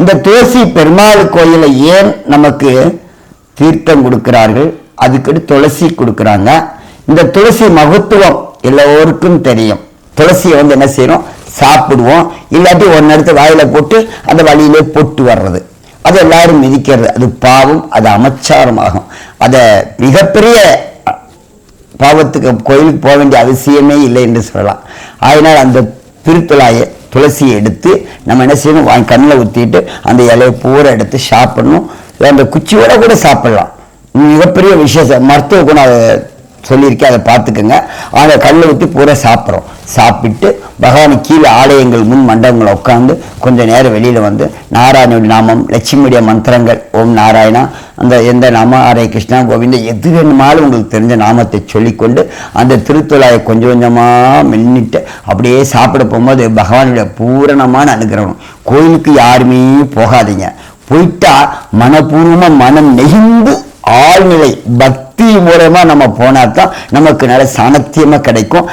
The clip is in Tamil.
இந்த துளசி பெருமாள் கோயிலை ஏன் நமக்கு தீர்த்தம் கொடுக்கிறார்கள்? அதுக்கு துளசி கொடுக்குறாங்க. இந்த துளசி மகத்துவம் எல்லோருக்கும் தெரியும். துளசியை வந்து என்ன செய்யணும்? சாப்பிடுவோம். இல்லாட்டி ஒன்று நேரத்தை வாயில் போட்டு அந்த வழியிலே போட்டு வர்றது. அது எல்லாரும் மிதிக்கிறது. அது பாவம் அது அமைச்சாரமாகும் அதை மிகப்பெரிய பாவத்துக்கு கோயிலுக்கு போக வேண்டிய அவசியமே இல்லை என்று சொல்லலாம். அதனால் அந்த திருத்தலாயை துளசியை எடுத்து நம்ம என்ன செய்யணும் வாங்கி கண்ணில் ஊற்றிட்டு அந்த இலையை பூரா எடுத்து சாப்பிடணும். அந்த குச்சியோட கூட சாப்பிடலாம். மிகப்பெரிய விசேஷம். மருத்துவ குணம் அதை சொல்லியிருக்கேன் அதை பார்த்துக்கோங்க. அந்த கல்லை ஊற்றி பூரா சாப்பிட்றோம். சாப்பிட்டு பகவான் கீழே ஆலயங்கள் முன் மண்டபங்களை உட்காந்து கொஞ்சம் நேரம் வெளியில் வந்து நாராயணனுடைய நாமம் லட்சுமியுடைய மந்திரங்கள் ஓம் நாராயணா அந்த எந்த நாம ஹரே கிருஷ்ணா கோவிந்த எது வேணுமாலும் உங்களுக்கு தெரிஞ்ச நாமத்தை சொல்லிக்கொண்டு அந்த திருத்தொழாயை கொஞ்சம் கொஞ்சமாக மென்னிட்டு அப்படியே சாப்பிட போகும்போது பகவானுடைய பூரணமான அனுகிரகம். கோயிலுக்கு யாருமே போகாதீங்க. போயிட்டா மனப்பூர்வமாக மனம் நெகிந்து ஆழ்நிலை பக்தி மூலமா நம்ம போனா தான் நமக்கு நல்ல சாணத்தியமா கிடைக்கும்.